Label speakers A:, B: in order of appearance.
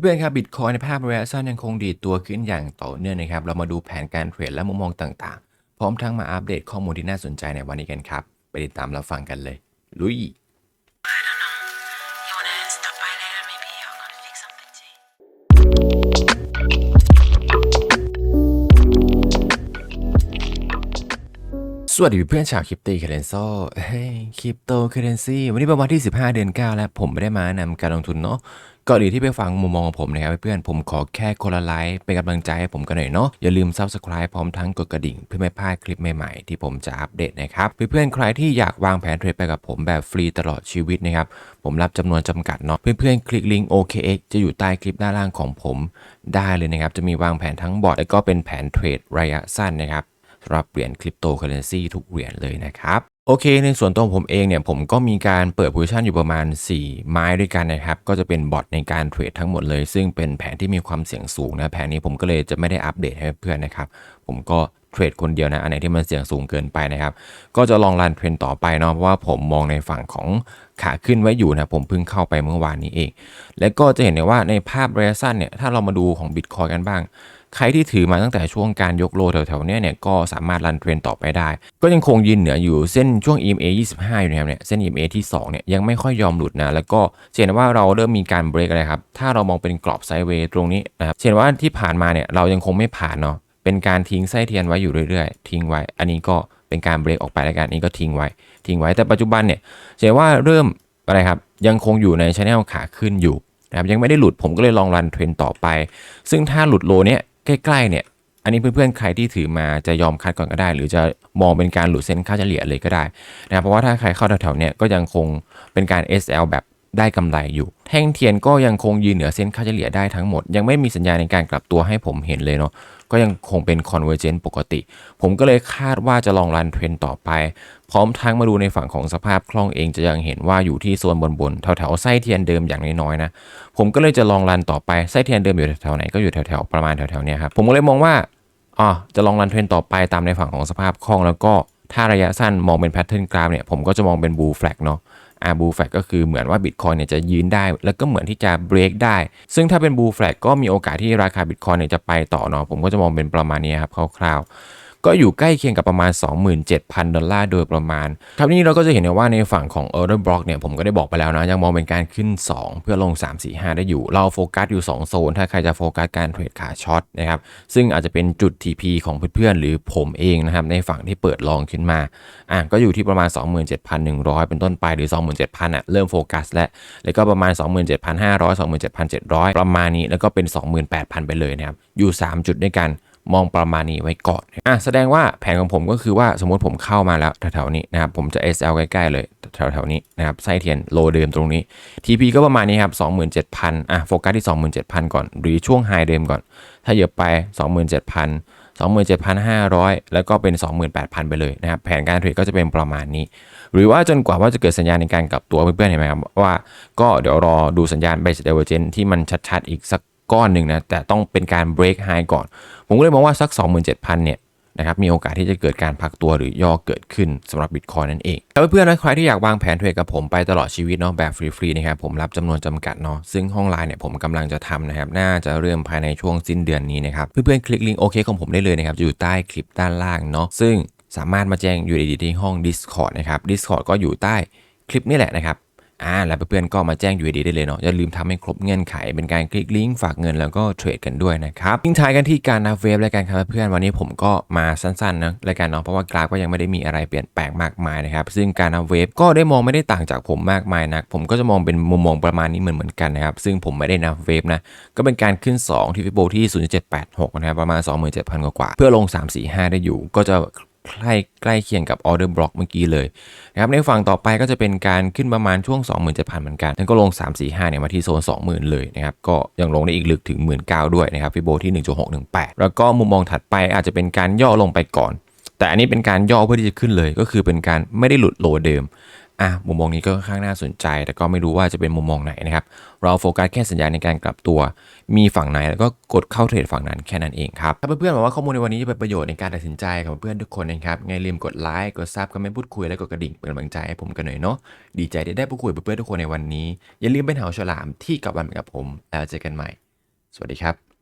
A: เพื่อนครับบิตคอยในภาพระยะสั้นยังคงดีดตัวขึ้นอย่างต่อเนื่องนะครับ เรามาดูแผนการเทรดและมุมมองต่างๆ พร้อมทั้งมาอัปเดตข้อมูลที่น่าสนใจในวันนี้กันครับ ไปติดตามเราฟังกันเลย ลุย สวัสดีเพื่อนชาวคริปโตเคเรนโซเฮ้ยคริปโตเคเรนซีวันนี้เป็นวันที่ 15 เดือน 9 แล้วผมไม่ได้มานำการลงทุนเนาะก่อนอื่นที่ไปฟังมุมมองของผมนะครับเพื่อนๆผมขอแค่คนละไลค์เป็นกำลังใจให้ผมกันหน่อยเนาะอย่าลืม Subscribe พร้อมทั้งกดกระดิ่ง เพื่อไม่พลาดคลิปใหม่ๆ ที่ผมจะอัปเดตนะครับเพื่อนๆใครที่อยากวางแผนเทรดไปกับผมแบบฟรีตลอดชีวิตนะครับผมรับจำนวนจำกัดเนาะเพื่อนๆคลิกลิงก์ OKX จะอยู่ใต้คลิปด้านล่างของผมได้เลยนะครับจะมีวางแผนทั้งบอร์ดและก็เป็นแผนเทรดระยะสั้นนะครับ สำหรับเหรียญคริปโตเคอเรนซีทุกเหรียญเลยนะครับโอเค ในส่วนตัวผมเองเนี่ยผมก็มีการเปิดโพซิชันอยู่ประมาณ 4 ไม้ด้วยกันนะครับ ก็จะเป็นบอทในการเทรดทั้งหมดเลย ซึ่งเป็นแผนที่มีความเสี่ยงสูงนะ แผนนี้ผมก็เลยจะไม่ได้อัปเดตให้เพื่อนนะครับ ผมก็เทรดคนเดียวนะ อันไหนที่มันเสี่ยงสูงเกินไปนะครับ ก็จะลองรันเทรนต่อไปเนาะเพราะว่าผมมองในฝั่งของขาขึ้นไว้อยู่นะผมเพิ่งเข้าไปเมื่อวานนี้เอง และก็จะเห็นได้ว่าในภาพระยะสั้นเนี่ยถ้าเรามาดูของบิตคอยกันบ้าง ใครที่ถือมาตั้งแต่ช่วงการยกโลแถวๆเนี้ยเนี่ยก็สามารถรันเทรนต่อไปได้ ก็ยังคงยืนเหนืออยู่เส้นช่วง EMA 25 อยู่นะครับเนี่ยเส้น EMA ที่2เนี่ยยังไม่ค่อยยอมหลุดนะแล้วก็เห็นว่าเราเริ่มมีการเบรกอะไรครับถ้าเรามองเป็นกรอบไซด์เวย์ตรงนี้นะครับเห็นว่าที่ผ่านมาเนี่ยเรายังคงไม่ผ่านเนาะเป็นการทิ้งไส้เทียนไว้อยู่เรื่อยๆ ทิ้งไว้ อันนี้ก็เป็นการเบรกออกไปแล้วกันนี้ก็ทิ้งไว้ ทิ้งไว้แต่ปัจจุบันเนี่ยเห็นว่าเริ่มอะไรครับยังคงอยู่ในช anel ขาขึ้นอยู่นะครับยังไม่ได้หลุดผมก็เลยลองรันเทรนต่อไป ซึ่งถ้าหลุดโลเนี้ย ใกล้ๆเนี่ยอันนี้เพื่อนๆ ใครที่ถือมาจะยอมคัดก่อนก็ได้ หรือจะมองเป็นการหลุดเส้นค่าเฉลี่ยเลยก็ได้นะครับเพราะว่าถ้าใครเข้าแถวๆเนี่ยก็ยังคงเป็นการ SL แบบ ได้กำไรอยู่ แท่งเทียนก็ยังคงยืนเหนือเส้นค่าเฉลี่ยได้ทั้งหมด ยังไม่มีสัญญาณในการกลับตัวให้ผมเห็นเลยเนาะก็ยังคงเป็น convergent ปกติ ผมก็เลยคาดว่าจะลองรันเทรนต่อไป พร้อมทั้งมาดูในฝั่งของสภาพคล่องเองจะยังเห็นว่าอยู่ที่โซนบนๆแถวๆไส้เทียนเดิมอย่างน้อยๆนะ ผมก็เลยจะลองรันต่อไปไส้เทียนเดิมอยู่แถวๆไหนก็อยู่แถวๆประมาณแถวๆเนี้ยครับผมก็เลยมองว่าอ๋อจะลองรันเทรนต่อไปตามในฝั่งของสภาพคล่องแล้วก็ถ้าระยะสั้นมองเป็นแพทเทิร์นกราฟเนี่ยผมก็จะมองเป็นบูแฟลกเนาะ อ่าบูแฟลกก็คือเหมือนว่าบิตคอยเนี่ยจะยืนได้ แล้วก็เหมือนที่จะเบรกได้ ซึ่งถ้าเป็นบูแฟลกก็มีโอกาสที่ราคาบิตคอยเนี่ยจะไปต่อเนาะผมก็จะมองเป็นประมาณนี้ครับคร่าวๆ ก็อยู่ใกล้เคียงกับประมาณ 27,000 ดอลลาร์โดยประมาณ ครับนี้เราก็จะเห็นได้ว่าในฝั่งของ Order Block เนี่ยผมก็ได้บอกไปแล้วนะยังมองเป็นการขึ้น 2 เพื่อลง 3 4 5 ได้อยู่ เราโฟกัสอยู่ 2 โซน ถ้าใครจะโฟกัสการเทรดขาช็อตนะครับซึ่งอาจจะเป็นจุด TP ของเพื่อนๆ หรือผมเองนะครับในฝั่งที่เปิดลองขึ้นมาอะก็อยู่ที่ประมาณ 27,100 เป็นต้นไปหรือ 27,000อะเริ่มโฟกัสแล้วแล้วก็ประมาณ 27,500 27,700 ประมาณนี้แล้วก็เป็น 28,000 ไปเลยนะครับอยู่ 3 จุดด้วยกัน มองประมาณนี้ไว้ก่อนอะแสดงว่าแผนของผมก็คือว่าสมมติผมเข้ามาแล้วแถวๆนี้นะครับผมจะ SL ใกล้ๆเลยแถวๆนี้นะครับไส้เทียนโลเดิมตรงนี้ TP ก็ประมาณนี้ครับ27,000อะโฟกัสที่ 27,000 ก่อน หรือช่วงไฮเดิมก่อน ถ้าเหยียบไป 27,000 27,500 แล้วก็เป็น 28,000 ไปเลยนะครับ แผนการเทรดก็จะเป็นประมาณนี้ หรือว่าจนกว่าว่าจะเกิดสัญญาณในการกลับตัวเพื่อนๆเห็นไหมครับว่าก็เดี๋ยวรอดูสัญญาณ Base Divergence ที่มันชัดๆ อีกสัก ก้อนหนึ่งนะแต่ต้องเป็นการ break high ก่อน ผมก็เลยมองว่าสัก 27,000 เนี่ยนะครับมีโอกาสที่จะเกิดการพักตัวหรือย่อเกิดขึ้นสำหรับ Bitcoin นั่นเองแล้วเพื่อนๆนะใครที่อยากวางแผนเทรดกับผมไปตลอดชีวิตเนาะแบบฟรีๆนะครับผมรับจำนวนจำกัดเนาะซึ่งห้องไลน์เนี่ยผมกำลังจะทำนะครับน่าจะเริ่มภายในช่วงสิ้นเดือนนี้นะครับเพื่อนๆคลิกลิงก์โอเคของผมได้เลยนะครับอยู่ใต้คลิปด้านล่างเนาะซึ่งสามารถมาแจ้ง UID ที่ห้อง Discord นะครับ Discord ก็อยู่ใต้คลิปนี่แหละนะครับ อ่าแล้วเพื่อนๆก็มาแจ้ง UID ได้เลยเนาะอย่าลืมทำให้ครบเงื่อนไข เป็นการคลิกลิงก์ฝากเงินแล้วก็เทรดกันด้วยนะครับทิ้งท้ายกันที่การนับเวฟแล้วกันครับเพื่อนวันนี้ผมก็มาสั้นๆนะแล้วกันเนาะเพราะว่ากราฟก็ยังไม่ได้มีอะไรเปลี่ยนแปลงมากมายนะครับซึ่งการนับเวฟก็ได้มองไม่ได้ต่างจากผมมากมายนักผมก็จะมองเป็นมุมมองประมาณนี้เหมือนเหมือนๆกันนะครับซึ่งผมไม่ได้นับเวฟนะก็เป็นการขึ้น 2 ที่ฟิโบที่ 0.786 นะครับประมาณ 27,000 กว่าๆเพื่อลง 345 ได้อยู่ก็จะ ใกล้ใกล้เคียงกับออเดอร์บล็อกเมื่อกี้เลยนะครับในฝั่งต่อไปก็จะเป็นการขึ้นประมาณช่วง 27,000เหมือนกันแล้วก็ลง 3 4 5เนี่ยมาที่โซน 20,000 เลยนะครับก็ยังลงได้อีกลึกถึง 19,000 ด้วยนะครับฟิโบที่ 1.618 แล้วก็มุมมองถัดไปอาจจะเป็นการย่อลงไปก่อน แต่อันนี้เป็นการย่อเพื่อที่จะขึ้นเลย ก็คือเป็นการไม่ได้หลุดโลเดิม อะมุมมองนี้ก็ค่อนข้างน่าสนใจ แต่ก็ไม่รู้ว่าจะเป็นมุมมองไหนนะครับ เราโฟกัสแค่สัญญาณในการกลับตัว มีฝั่งไหนแล้วก็กดเข้าเทรดฝั่งนั้นแค่นั้นเองครับ ถ้าเพื่อนๆบอกว่าข้อมูลในวันนี้จะเป็นประโยชน์ในการตัดสินใจของเพื่อนทุกคนนะครับไงลืมกดไลค์ กดซับคอมเมนต์พูดคุยและกดกระดิ่งเป็นกำลังใจให้ผมกันหน่อยเนาะ ดีใจที่ได้พูดคุยกับเพื่อนๆทุกคนในวันนี้ อย่าลืมเป็นเหาฉลามที่กลับวันกับผม แล้วเจอกันใหม่ สวัสดีครับ